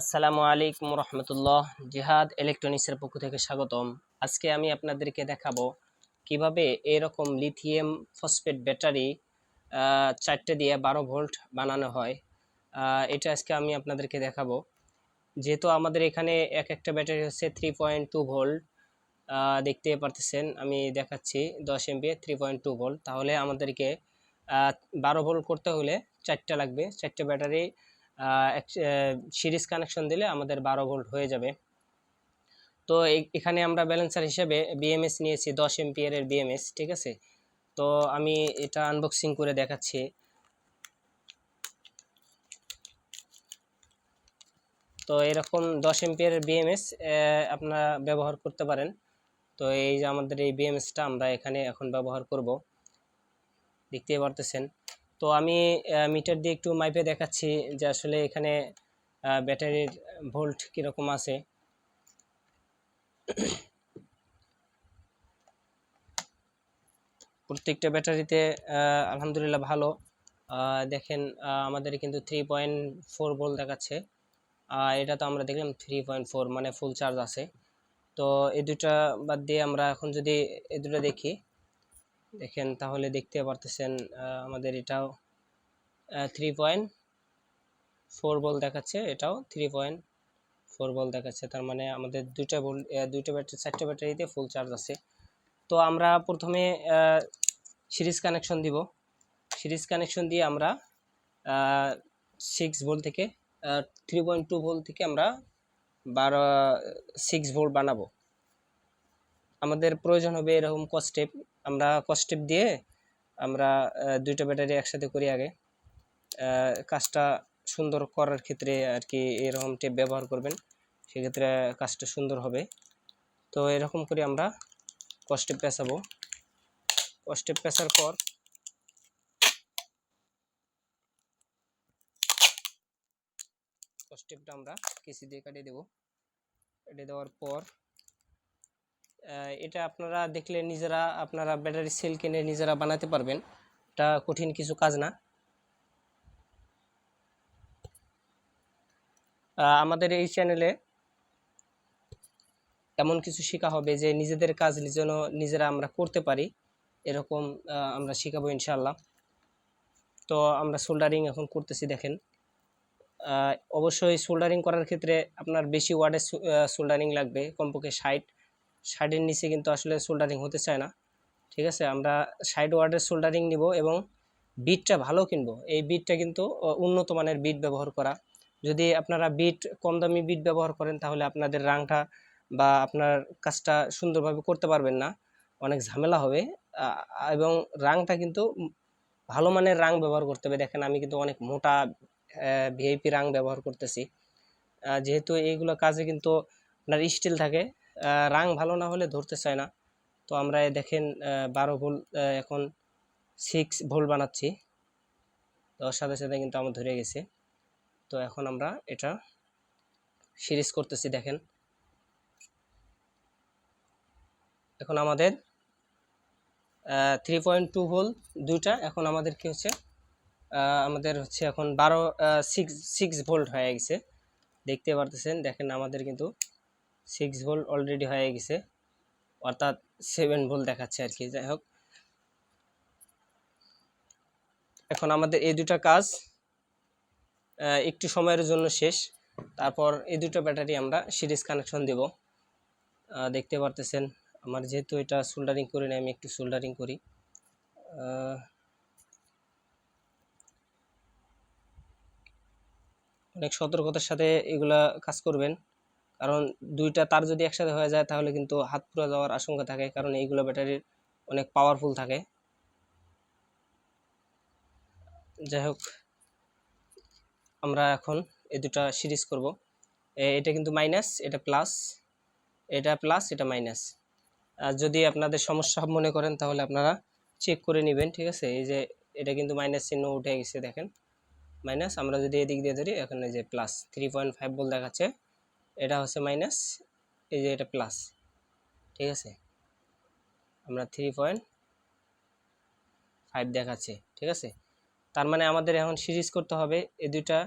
আসসালামু আলাইকুম রহমতুল্লাহ, জিহাদ ইলেকট্রনিক্সের পক্ষ থেকে স্বাগতম। আজকে আমি আপনাদেরকে দেখাবো কীভাবে এরকম লিথিয়াম ফসফেট ব্যাটারি চারটে দিয়ে বারো ভোল্ট বানানো হয়। এটা আজকে আমি আপনাদেরকে দেখাবো। যেহেতু আমাদের এখানে এক একটা ব্যাটারি হচ্ছে থ্রি পয়েন্ট টু ভোল্ট দেখতে পারতেছেন, আমি দেখাচ্ছি দশ MB three point two volt. তাহলে আমাদেরকে বারো ভোল্ট করতে হলে চারটা লাগবে। চারটে ব্যাটারি সিরিজ কানেকশন দিলে আমাদের বারো ভোল্ট হয়ে যাবে। তো এখানে আমরা ব্যালেন্সার হিসেবে বিএমএস নিয়েছি, দশ এমপিয়ারের বিএমএস ঠিক আছে? তো আমি এটা আনবক্সিং করে দেখাচ্ছি। তো এরকম দশ এমপিয়ারের বিএমএস আপনারা ব্যবহার করতে পারেন। তো এই যে আমাদের এই বিএমএসটা আমরা এখানে এখন ব্যবহার করব। দেখতেই পারতেছেন। তো আমি মিটার দিয়ে একটু মাইপে দেখাচ্ছি যে আসলে এখানে ব্যাটারির ভোল্ট কীরকম আছে। প্রত্যেকটা ব্যাটারিতে আলহামদুলিল্লাহ ভালো। দেখেন আমাদের কিন্তু থ্রি পয়েন্ট ফোর ভোল্ট দেখাচ্ছে। এটা তো আমরা দেখলাম থ্রি পয়েন্ট ফোর মানে ফুল চার্জ আছে। তো এই দুটা বাদ দিয়ে আমরা এখন যদি এই দুটো দেখি দেখেন, তাহলে দেখতে পারতেছেন আমাদের এটাও থ্রি পয়েন্ট ফোর বল দেখাচ্ছে, এটাও থ্রি পয়েন্ট ফোর বল দেখাচ্ছে। তার মানে আমাদের দুইটা বল দুইটা ব্যাটারি চারটে ব্যাটারিতে ফুল চার্জ আছে। তো আমরা প্রথমে সিরিজ কানেকশন দিব। সিরিজ কানেকশন দিয়ে আমরা সিক্স ভোল্ট থেকে থ্রি পয়েন্ট টু ভোল্ট থেকে আমরা বারো সিক্স ভোল্ট বানাবো। আমাদের প্রয়োজন হবে এরকম কস্টেপ আমরা কস্টেপ দিয়ে আমরা দুইটা ব্যাটারি একসাথে করি আগে। কাজটা সুন্দর করার ক্ষেত্রে আর কি এরকম টেপ ব্যবহার করবেন, সেক্ষেত্রে কাজটা সুন্দর হবে। তো এরকম করে আমরা কস্টেপ পেঁচাবো। কস্টেপ পেঁচার পর কস্টেপটা আমরা কেসি দিয়ে কাটিয়ে দেবো। কেটে দেওয়ার পর এটা আপনারা দেখলে নিজেরা আপনারা ব্যাটারি সেল কিনে নিজেরা বানাতে পারবেন। এটা কঠিন কিছু কাজ না। আমাদের এই চ্যানেলে এমন কিছু শেখা হবে যে নিজেদের কাজ যেন নিজেরা আমরা করতে পারি, এরকম আমরা শেখাবো ইনশাল্লাহ তো আমরা সোল্ডারিং এখন করতেছি দেখেন। অবশ্যই সোল্ডারিং করার ক্ষেত্রে আপনার বেশি ওয়ার্ডের সোল্ডারিং লাগবে, কমপক্ষে ষাট ষাটের নিচে কিন্তু আসলে সোল্ডারিং হতে চায় না। ঠিক আছে? আমরা ষাট ওয়ার্ডের সোল্ডারিং নিব এবং বিটটা ভালো কিনবো। এই বিটটা কিন্তু উন্নত মানের বিট ব্যবহার করা। যদি আপনারা বিট কম দামি বিট ব্যবহার করেন, তাহলে আপনাদের রাংটা বা আপনার কাজটা সুন্দরভাবে করতে পারবেন না। অনেক ঝামেলা হবে। এবং রাংটা কিন্তু ভালো মানের রাং ব্যবহার করতে হবে। দেখেন, আমি কিন্তু অনেক মোটা ভিআইপি রাং ব্যবহার করতেছি। যেহেতু এইগুলো কাজে কিন্তু আপনার স্টিল থাকে। রাং ভালো না হলে ধরতে চায় না। তো আমরা দেখেন বারো ভোল্ট এখন সিক্স ভোল্ট বানাচ্ছি। তো সাথে সাথে কিন্তু আমার ধরে গেছে। তো এখন আমরা এটা সিরিজ করতেছি, দেখেন। এখন আমাদের থ্রি পয়েন্ট টু ভোল্ট দুইটা। এখন আমাদের কি হচ্ছে আমাদের হচ্ছে এখন বারো সিক্স সিক্স ভোল্ট হয়ে গেছে। দেখতে পারতেছেন, দেখেন আমাদের কিন্তু সিক্স ভোল্ট অলরেডি হয়ে গেছে। অর্থাৎ সেভেন ভোল্ট দেখাচ্ছে আর কি, যাই হোক। এখন আমাদের এই দুটা কাজ একটু সময়ের জন্য শেষ। তারপর এই দুটো ব্যাটারি আমরা সিরিজ কানেকশন দেব। দেখতে পারতেছেন, আমার যেহেতু এটা সোল্ডারিং করি না আমি একটু সোল্ডারিং করি। অনেক সতর্কতার সাথে এগুলা কাজ করবেন। কারণ দুইটা তার যদি একসাথে হয়ে যায়, তাহলে কিন্তু হাত পুড়ে যাওয়ার আশঙ্কা থাকে, কারণ এইগুলো ব্যাটারির অনেক পাওয়ারফুল থাকে। যাই হোক, আমরা এখন এই দুটা সিরিজ করব। এটা কিন্তু মাইনাস এটা প্লাস এটা প্লাস এটা মাইনাস আর যদি আপনাদের সমস্যা মনে করেন, তাহলে আপনারা চেক করে নেবেন, ঠিক আছে? এই যে, এটা কিন্তু মাইনাস চিহ্ন উঠে গেছে, দেখেন। মাইনাস আমরা যদি এদিক দিয়ে ধরি, এখানে যে প্লাস থ্রি পয়েন্ট ফাইভ বল দেখাচ্ছে। এটা হচ্ছে মাইনাস এই যে এটা প্লাস ঠিক আছে? আমরা থ্রি পয়েন্ট ফাইভ দেখাচ্ছে, ঠিক আছে? তার মানে আমাদের এখন সিরিজ করতে হবে এ দুটা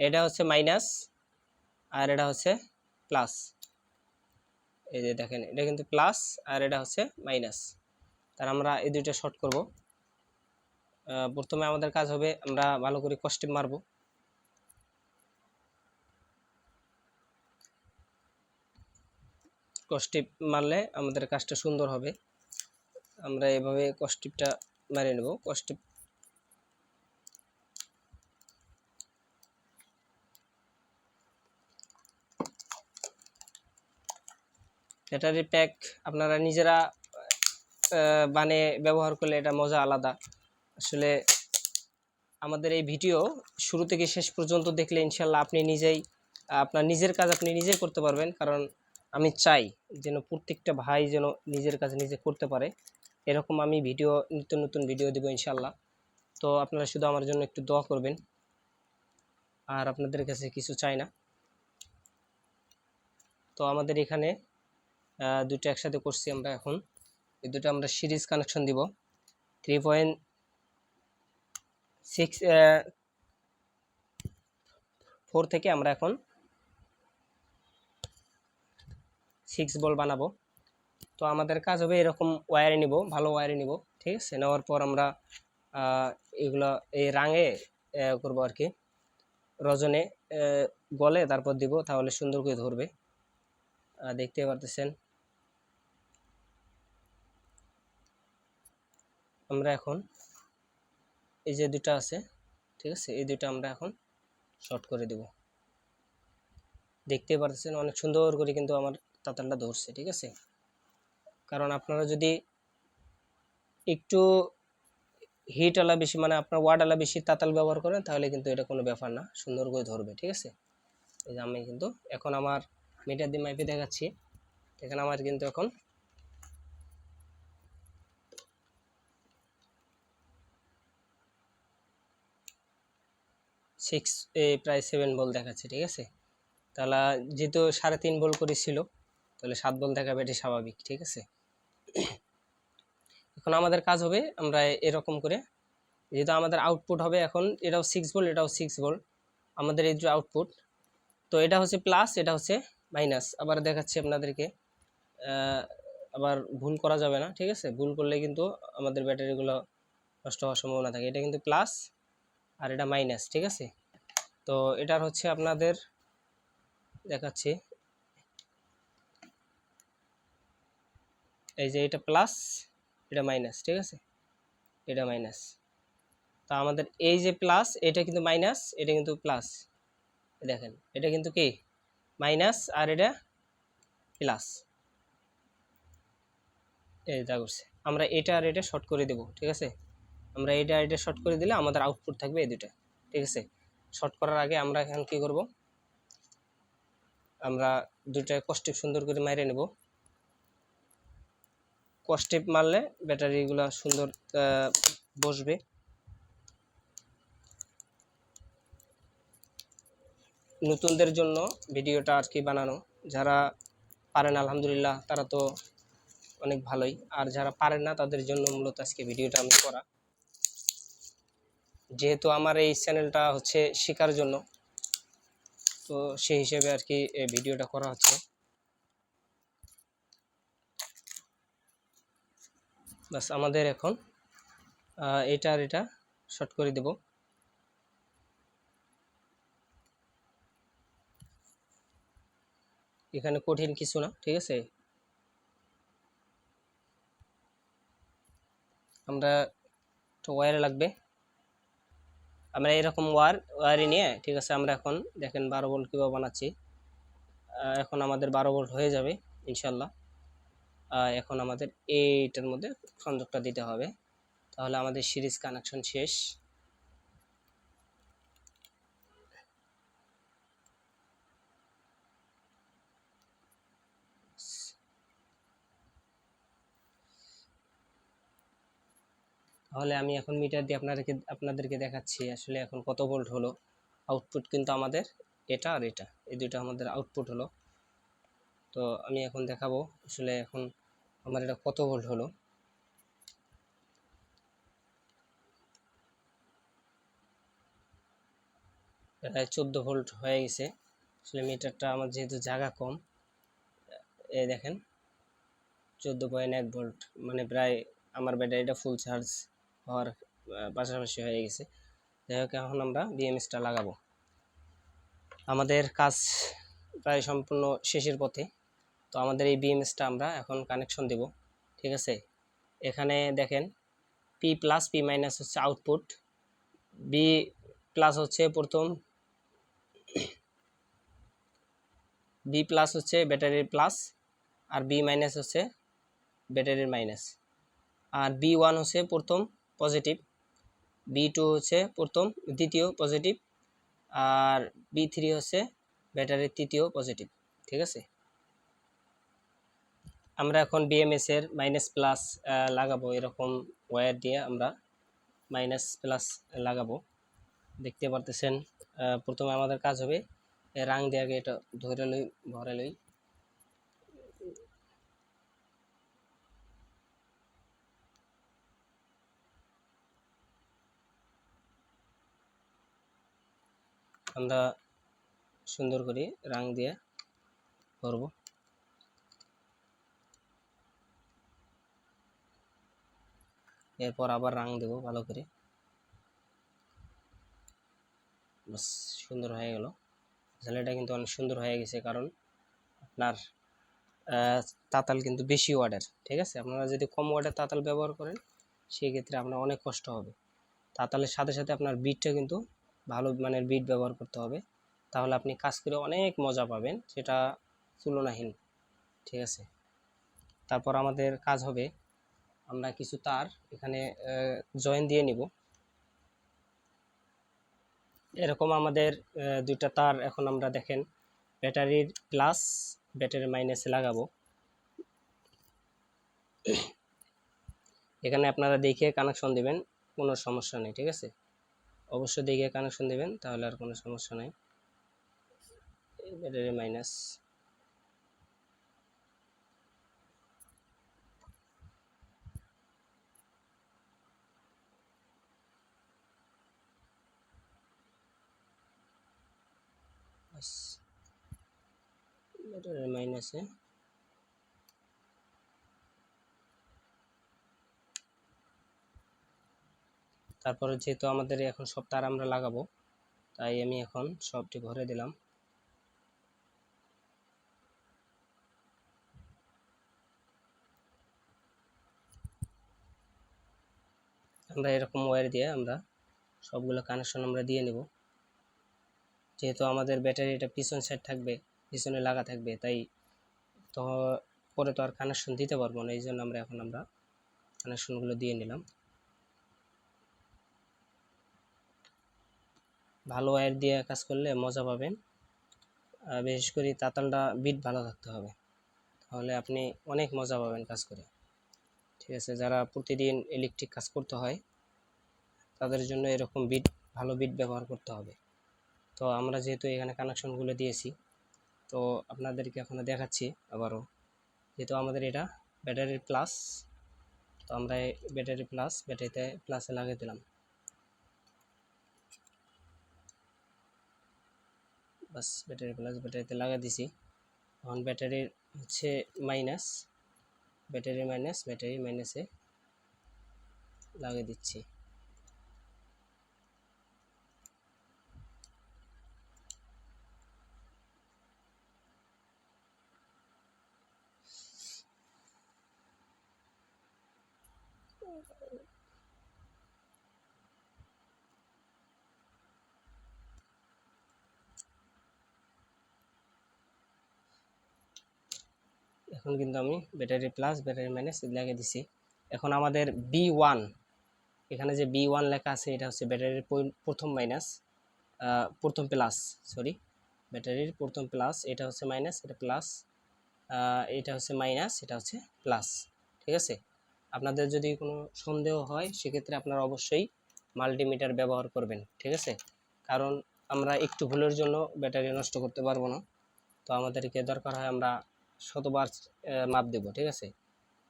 এটা হচ্ছে মাইনাস আর এটা হচ্ছে প্লাস এই যে দেখেন, এটা কিন্তু প্লাস আর এটা হচ্ছে মাইনাস তার আমরা এই দুইটা শর্ট করব। প্রথমে আমাদের কাজ হবে আমরা ভালো করে কষ্টে মারবো। কষ্টিপ মারলে আমাদের কাজটা সুন্দর হবে। আমরা এভাবে কষ্টিপটা মারিয়ে নেব কষ্টিপ ব্যাটারি প্যাক আপনারা নিজেরা বানিয়ে ব্যবহার করলে এটা মজা আলাদা। আসলে আমাদের এই ভিডিও শুরু থেকে শেষ পর্যন্ত দেখলে ইনশাল্লাহ আপনি নিজেই, আপনার নিজের কাজ আপনি নিজেই করতে পারবেন। কারণ আমি চাই যেন প্রত্যেকটা ভাই যেন নিজের কাজ নিজে করতে পারে। এরকম আমি ভিডিও, নিত্য নতুন ভিডিও দেবো ইনশাল্লাহ। তো আপনারা শুধু আমার জন্য একটু দোয়া করবেন। আর আপনাদের কাছে কিছু চাই না। তো আমাদের এখানে দুটো একসাথে করছি আমরা এখন। এই দুটো আমরা সিরিজ কানেকশন দিব। থ্রি পয়েন্ট সিক্স ফোর থেকে আমরা এখন সিক্স বল বানাবো। তো আমাদের কাজ হবে এরকম ওয়ারে নিব, ভালো ওয়ারে নিব, ঠিক আছে? নেওয়ার পর আমরা এগুলো, এই রাঙে করব আর কি রজনে গলে তারপর দিব, তাহলে সুন্দর করে ধরবে। দেখতে পারতেছেন। আমরা এখন এই যে দুটো আছে, ঠিক আছে? এই দুটো আমরা এখন শর্ট করে দেব। দেখতে পারতেছেন, অনেক সুন্দর করে কিন্তু আমার তাতালটা ধরছে, ঠিক আছে? কারণ আপনারা যদি একটু হিটওয়ালা বেশি মানে আপনার ওয়ার্ডওয়ালা বেশি তাতাল ব্যবহার করেন, তাহলে কিন্তু এটা কোনো ব্যাপার না, সুন্দর করে ধরবে, ঠিক আছে? এই যে আমি কিন্তু এখন আমার মিটার দিয়ে মাইপে দেখাচ্ছি। এখানে আমার কিন্তু এখন সিক্স প্রায় সেভেন বল দেখাচ্ছে, ঠিক আছে? তাহলে যেহেতু সাড়ে তিন বল করেছিল, তাহলে সাত বল দেখাবে এটি স্বাভাবিক, ঠিক আছে? এখন আমাদের কাজ হবে আমরা এরকম করে, যেহেতু আমাদের আউটপুট হবে এখন, এটাও সিক্স বল এটাও সিক্স বল আমাদের এই যে আউটপুট তো এটা হচ্ছে প্লাস এটা হচ্ছে মাইনাস আবার দেখাচ্ছি আপনাদেরকে আবার ভুল করা যাবে না, ঠিক আছে? ভুল করলে কিন্তু আমাদের ব্যাটারিগুলো নষ্ট হওয়ার সম্ভাবনা থাকে। এটা কিন্তু প্লাস আর এটা মাইনাস ঠিক আছে? তো এটার হচ্ছে আপনাদের দেখাচ্ছি। এই যে এটা প্লাস এটা মাইনাস ঠিক আছে? এটা মাইনাস তা আমাদের এই যে প্লাস এটা কিন্তু মাইনাস এটা কিন্তু প্লাস দেখেন, এটা কিন্তু কি? মাইনাস আর এটা প্লাস এই যা করছে। আমরা এটা আর এটা শর্ট করে দেব, ঠিক আছে? আমরা এটা এটা শর্ট করে দিলে আমাদের আউটপুট থাকবে এই দুটা ঠিক আছে? শর্ট করার আগে আমরা এখন কি করব? আমরা দুটা কস্টিপ সুন্দর করে মাইরে নেব। কস্টিপ মারলে ব্যাটারিগুলো সুন্দর বসবে। নতুনদের জন্য ভিডিওটা আর কি বানানো। যারা পারেন, আলহামদুলিল্লাহ, তারা তো অনেক ভালোই। আর যারা পারেন না, তাদের জন্য মূলত আজকে ভিডিওটা আমি করা। যেহেতু আমার এই চ্যানেলটা হচ্ছে শেখার জন্য, তো সেই হিসেবে আর কি ভিডিওটা করা হচ্ছে। বাস আমাদের এখন এটা আর এটা শর্ট করে দেব। এখানে কঠিন কিছু না, ঠিক আছে? আমরা একটা ওয়্যার লাগবে। আমরা এরকম ওয়ার ওয়ারি নিয়ে, ঠিক আছে, আমরা এখন দেখেন বারো বোল্ট কীভাবে বানাচ্ছি। এখন আমাদের বারো বোল্ট হয়ে যাবে ইনশাল্লাহ এখন আমাদের এইটার মধ্যে সংযোগটা দিতে হবে। তাহলে আমাদের সিরিজ কানেকশন শেষ। তাহলে আমি এখন মিটার দিয়ে আপনাদেরকে আপনাদেরকে দেখাচ্ছি আসলে এখন কত ভোল্ট হলো। আউটপুট কিন্তু আমাদের এটা আর এটা, এই দুটো আমাদের আউটপুট হলো। তো আমি এখন দেখাবো আসলে এখন আমার এটা কত ভোল্ট হলো। প্রায় চোদ্দ ভোল্ট হয়ে গেছে। আসলে মিটারটা আমার যেহেতু জায়গা কম এই দেখেন, চোদ্দ পয়েন্ট এক ভোল্ট মানে প্রায় আমার ব্যাটারিটা ফুল চার্জ হওয়ার পাশাপাশি হয়ে গেছে। যাই হোক, এখন আমরা বিএমএসটা লাগাবো। আমাদের কাজ প্রায় সম্পূর্ণ শেষের পথে। তো আমাদের এই বিএমএসটা আমরা এখন কানেকশন দেব, ঠিক আছে? এখানে দেখেন পি প্লাস পি মাইনাস হচ্ছে আউটপুট বি প্লাস হচ্ছে প্রথম বি প্লাস হচ্ছে ব্যাটারির প্লাস আর বি মাইনাস হচ্ছে ব্যাটারির মাইনাস আর বি ওয়ান হচ্ছে প্রথম পজিটিভ বি টু হচ্ছে প্রথম, দ্বিতীয় পজিটিভ আর বি থ্রি হচ্ছে ব্যাটারির তৃতীয় পজিটিভ ঠিক আছে? আমরা এখন বিএমএস এর মাইনাস প্লাস লাগাবো, এরকম ওয়্যার দিয়ে আমরা মাইনাস প্লাস লাগাবো। দেখতে পারতেছেন প্রথমে আমাদের কাজ হবে রাং দিয়ে আগে এটা ধরে লই, ভরে লই। আমরা সুন্দর করে রাং দিয়ে করব এরপর আবার রাং দেব ভালো করে। বাস, সুন্দর হয়ে গেল। আসলে এটা কিন্তু অনেক সুন্দর হয়ে গেছে, কারণ আপনার তাতাল কিন্তু বেশি ওয়াটের, ঠিক আছে? আপনারা যদি কম ওয়াটের তাতাল ব্যবহার করেন, সেক্ষেত্রে আপনার অনেক কষ্ট হবে। তাতালের সাথে সাথে আপনার বিটটা কিন্তু ভালো মানের বিট ব্যবহার করতে হবে। তাহলে আপনি কাজ করে অনেক মজা পাবেন, সেটা তুলনাহীন, ঠিক আছে? তারপর আমাদের কাজ হবে, আমরা কিছু তার এখানে জয়েন দিয়ে নিব। এরকম আমাদের দুইটা তার এখন আমরা দেখেন, ব্যাটারির প্লাস ব্যাটারির মাইনাসে লাগাবো। এখানে আপনারা দেখে কানেকশন দিবেন, কোনো সমস্যা নেই, ঠিক আছে? অবশ্যই দেখে কানেকশন দিবেন তাহলে আর কোনো সমস্যা নেই। ব্যাটারি মাইনাস ব্যাটারি মাইনাসে তারপরে যেহেতু আমাদের এখন সব তার আমরা লাগাবো, তাই আমি এখন সবটি ভরে দিলাম। আমরা এরকম ওয়্যার দিয়ে আমরা সবগুলো কানেকশন আমরা দিয়ে নেব। যেহেতু আমাদের ব্যাটারিটা পিছন সাইড থাকবে, পিছনে লাগা থাকবে, তাই তো পরে তো আর কানেকশন দিতে পারব না এই জন্য আমরা এখন আমরা কানেকশনগুলো দিয়ে নিলাম। ভালো ওয়্যার দিয়ে কাজ করলে মজা পাবেন। বিশেষ করে তাতালটা বিট ভালো থাকতে হবে। তাহলে আপনি অনেক মজা পাবেন কাজ করে। ঠিক আছে, যারা প্রতিদিন ইলেকট্রিক কাজ করতে হয়, তাদের জন্য এরকম বিট ভালো বিট ব্যবহার করতে হবে। তো আমরা যেহেতু এখানে কানেকশনগুলো দিয়েছি, তো আপনাদেরকে এখন দেখাচ্ছি আবারও। যেহেতু আমাদের এটা ব্যাটারির প্লাস তো আমরা ব্যাটারি প্লাস ব্যাটারিতে প্লাসে লাগিয়ে দিলাম। বাস ব্যাটারি প্লাস ব্যাটারিতে লাগিয়ে দিছি। এখন ব্যাটারির হচ্ছে মাইনাস ব্যাটারি মাইনাস ব্যাটারি মাইনাসে লাগিয়ে দিচ্ছি। এখন কিন্তু আমি ব্যাটারি প্লাস ব্যাটারি মাইনাস লাগিয়ে দিছি। এখন আমাদের বি ওয়ান এখানে যে বি ওয়ান লেখা আছে, এটা হচ্ছে ব্যাটারির প্রথম মাইনাস প্রথম প্লাস সরি ব্যাটারির প্রথম প্লাস এটা হচ্ছে মাইনাস এটা প্লাস এটা হচ্ছে মাইনাস এটা হচ্ছে প্লাস ঠিক আছে? আপনাদের যদি কোনো সন্দেহ হয়, সেক্ষেত্রে আপনারা অবশ্যই মাল্টিমিটার ব্যবহার করবেন, ঠিক আছে? কারণ আমরা একটু ভুলের জন্য ব্যাটারি নষ্ট করতে পারব না। তো আমাদেরকে দরকার হয় আমরা শতবার মাপ দেব, ঠিক আছে?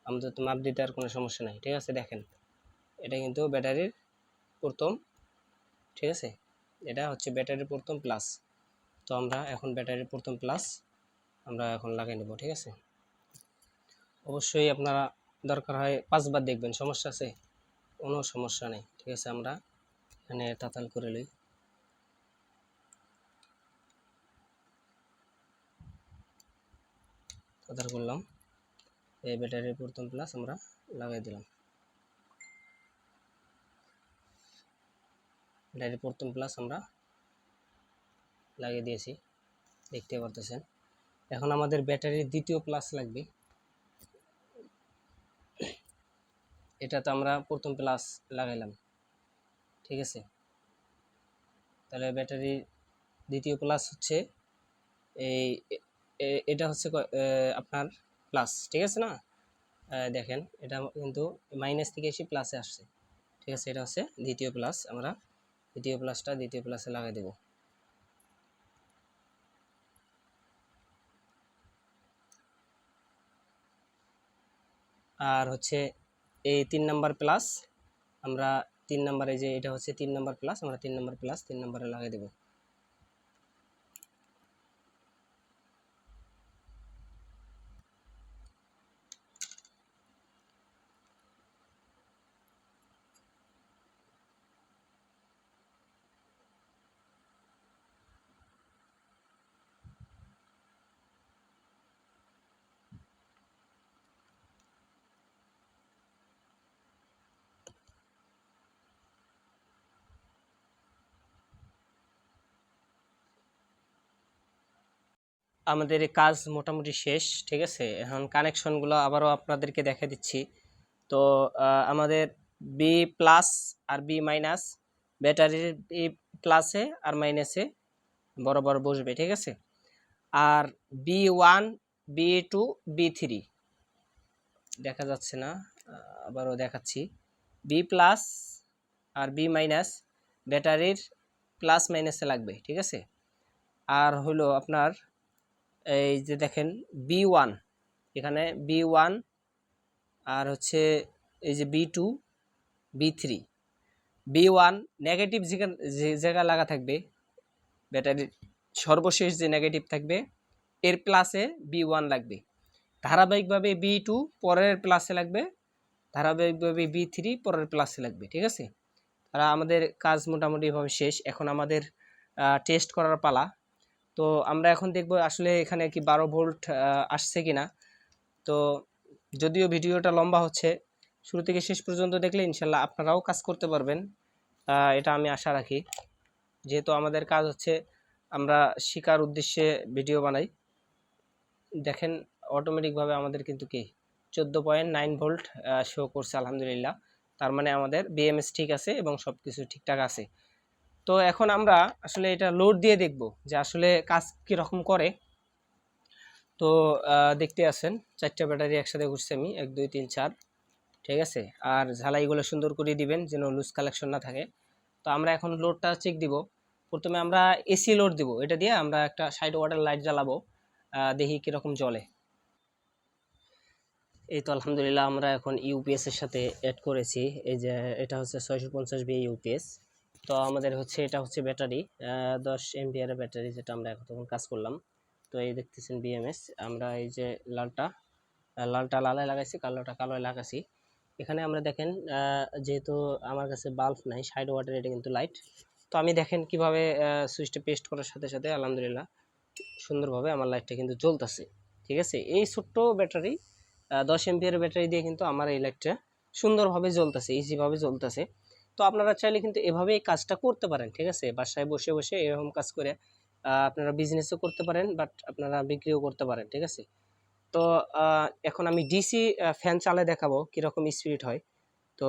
আমাদের তো মাপ দিতে আর কোনো সমস্যা নাই, ঠিক আছে? দেখেন, এটা কিন্তু ব্যাটারির প্রথম, ঠিক আছে? এটা হচ্ছে ব্যাটারির প্রথম প্লাস তো আমরা এখন ব্যাটারির প্রথম প্লাস আমরা এখন লাগিয়ে নেব, ঠিক আছে? অবশ্যই আপনারা দরকার হয় পাঁচবার দেখবেন, সমস্যা আছে? কোনো সমস্যা নেই, ঠিক আছে? আমরা এখানে তাতাল করে লই। তাতাল করলাম। এই ব্যাটারির প্রথম প্লাস আমরা লাগাই দিলাম। ব্যাটারির প্রথম প্লাস আমরা লাগিয়ে দিয়েছি। দেখতে পারতেছেন। এখন আমাদের ব্যাটারির দ্বিতীয় প্লাস লাগবে। এটা তো আমরা প্রথম প্লাস লাগাইলাম। ঠিক আছে? তাহলে ব্যাটারির দ্বিতীয় প্লাস হচ্ছে এই এটা হচ্ছে আপনার প্লাস ঠিক আছে না? দেখেন, এটা কিন্তু মাইনাস থেকে এসে প্লাসে আসছে। ঠিক আছে, এটা হচ্ছে দ্বিতীয় প্লাস আমরা দ্বিতীয় প্লাসটা দ্বিতীয় প্লাসে লাগাই দেব। আর হচ্ছে এই তিন নাম্বার প্লাস আমরা তিন নাম্বারে যে, এটা হচ্ছে তিন নাম্বার প্লাস আমরা তিন নাম্বার প্লাস তিন নাম্বারে লাগিয়ে দেব। আমাদের কাজ মোটামুটি শেষ, ঠিক আছে? এখন কানেকশনগুলো আবারও আপনাদেরকে দেখে দিচ্ছি। তো আমাদের বি প্লাস আর বি মাইনাস ব্যাটারির বি প্লাসে আর মাইনাসে বরাবর বসবে, ঠিক আছে? আর B one B two B three দেখা যাচ্ছে না আবারও দেখাচ্ছি। বি প্লাস আর বি মাইনাস ব্যাটারির প্লাস মাইনাসে লাগবে, ঠিক আছে? আর হলো আপনার এই যে দেখেন, বি ওয়ান, এখানে বি ওয়ান আর হচ্ছে এই যে B two, B three. B one negative যেখানে, যে জায়গা লাগা থাকবে, ব্যাটারির সর্বশেষ যে নেগেটিভ থাকবে, এর প্লাসে বি ওয়ান লাগবে। ধারাবাহিকভাবে বি টু পরের প্লাসে লাগবে, ধারাবাহিকভাবে বি থ্রি পরের প্লাসে লাগবে, ঠিক আছে? তারা আমাদের কাজ মোটামুটিভাবে শেষ। এখন আমাদের টেস্ট করার পালা। তো আমরা এখন দেখব আসলে এখানে কি বারো ভোল্ট আসছে কিনা। তো যদিও ভিডিওটা লম্বা হচ্ছে, শুরু থেকে শেষ পর্যন্ত দেখলে ইনশাল্লাহ আপনারাও কাজ করতে পারবেন। এটা আমি আশা রাখি। যেহেতু আমাদের কাজ হচ্ছে আমরা শিকার উদ্দেশ্যে ভিডিও বানাই। দেখেন অটোমেটিকভাবে আমাদের কিন্তু কি চোদ্দ পয়েন্ট নাইন ভোল্ট শো করছে, আলহামদুলিল্লাহ। তার মানে আমাদের বিএমএস ঠিক আছে এবং সব কিছু ঠিকঠাক আছে। তো এখন আমরা আসলে এটা লোড দিয়ে দেখব যে আসলে কাজ কীরকম করে। তো দেখতে আছেন, চারটা ব্যাটারি একসাথে ঘুরছে আমি, এক, দুই, তিন, চার, ঠিক আছে? আর ঝালাইগুলো সুন্দর করে দিবেন যেন লুজ কালেকশন না থাকে। তো আমরা এখন লোডটা চেক দিব। প্রথমে আমরা এসি লোড দিব। এটা দিয়ে আমরা একটা সাইড ওয়াটার লাইট জ্বালাবো দেখি কীরকম জলে এই তো আলহামদুলিল্লাহ আমরা এখন ইউপিএসের সাথে অ্যাড করেছি। এই যে, এটা হচ্ছে ছয়শো পঞ্চাশ বি ইউপিএস তো আমাদের হচ্ছে, এটা হচ্ছে ব্যাটারি দশ এমপিআর ব্যাটারি যেটা আমরা এখন কাজ করলাম। তো এই দেখতেছেন বিএমএস, আমরা এই যে লালটা লালটা লালে লাগাইছি, কালোটা কালোয় লাগাইছি। এখানে আমরা দেখেন যেহেতু আমার কাছে বাল্ব নাই সাইড ওয়াটার এটা কিন্তু লাইট তো আমি দেখেন কীভাবে সুইচটা পেস্ট করার সাথে সাথে আলহামদুলিল্লাহ সুন্দরভাবে আমার লাইটটা কিন্তু জ্বলতেছে। ঠিক আছে? এই ছোট্ট ব্যাটারি দশ এমপিয়ার ব্যাটারি দিয়ে কিন্তু আমার এই লাইটটা সুন্দরভাবে জ্বলতেছে ইজিভাবে জ্বলতেছে। তো আপনারা চাইলে কিন্তু এভাবে এই কাজটা করতে পারেন, ঠিক আছে? বাসায় বসে বসে এরকম কাজ করে আপনারা বিজনেসও করতে পারেন বাট আপনারা বিক্রিও করতে পারেন, ঠিক আছে? তো এখন আমি ডিসি ফ্যান চালে দেখাবো কীরকম স্পিড হয়। তো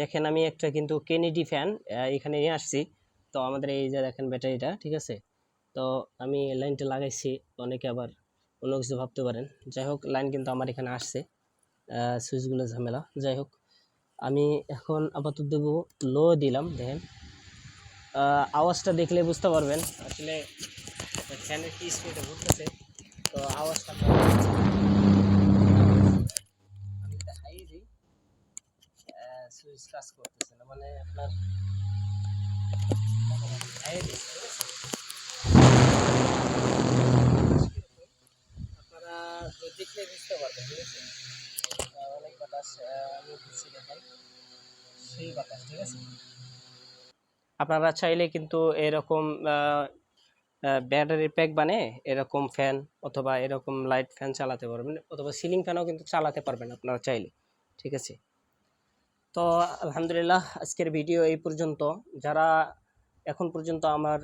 দেখেন আমি একটা কিন্তু কেনেডি ফ্যান এখানে নিয়ে আসছি। তো আমাদের এই যে দেখেন ব্যাটারিটা, ঠিক আছে? তো আমি লাইনটা লাগাইছি, অনেকে আবার অন্য কিছু ভাবতে পারেন। যাই হোক, লাইন কিন্তু আমার এখানে আসছে সুইচগুলো ঝামেলা। যাই হোক আমি এখন আপাতত দেব, লো দিলাম, দেখেন। আওয়াজটা দেখলে বুঝতে পারবেন। আসলে ফ্যানের কি স্পিডে ঘুরতেছে, তো আওয়াজটা আমি দেখাই দিই সুইচ কাজ করতেছে না মানে আপনার আপনারা দেখলে বুঝতে পারবেন, ঠিক আছে? অনেক বাতাস আমি দিচ্ছি সেই বাতাস, ঠিক আছে? আপনারা চাইলে কিন্তু এরকম ব্যাটারি প্যাক বানিয়ে এরকম ফ্যান অথবা এরকম লাইট ফ্যান চালাতে পারবেন, অথবা সিলিং ফ্যানও কিন্তু চালাতে পারবেন আপনারা চাইলে, ঠিক আছে? তো আলহামদুলিল্লাহ, আজকের ভিডিও এই পর্যন্ত। যারা এখন পর্যন্ত আমার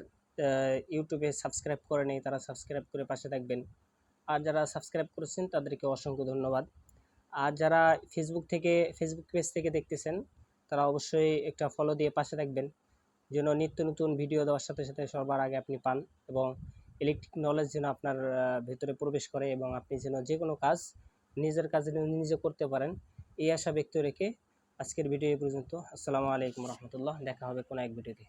ইউটিউবে সাবস্ক্রাইব করেনি তারা সাবস্ক্রাইব করে পাশে থাকবেন। আর যারা সাবস্ক্রাইব করেছেন, তাদেরকে অসংখ্য ধন্যবাদ। আর যারা ফেসবুক থেকে ফেসবুক পেজ থেকে দেখতেছেন, তারা অবশ্যই একটা ফলো দিয়ে পাশে থাকবেন, যেন নিত্য নতুন ভিডিও দেওয়ার সাথে সাথে সবার আগে আপনি পান এবং ইলেকট্রিক নলেজ যেন আপনার ভেতরে প্রবেশ করে এবং আপনি যেন যে কোনো কাজ নিজের কাজ নিজে করতে পারেন, এই আশা ব্যক্ত রেখে আজকের ভিডিও পর্যন্ত। আসসালামু আলাইকুম রহমতুল্লাহ। দেখা হবে কোনো এক ভিডিওতে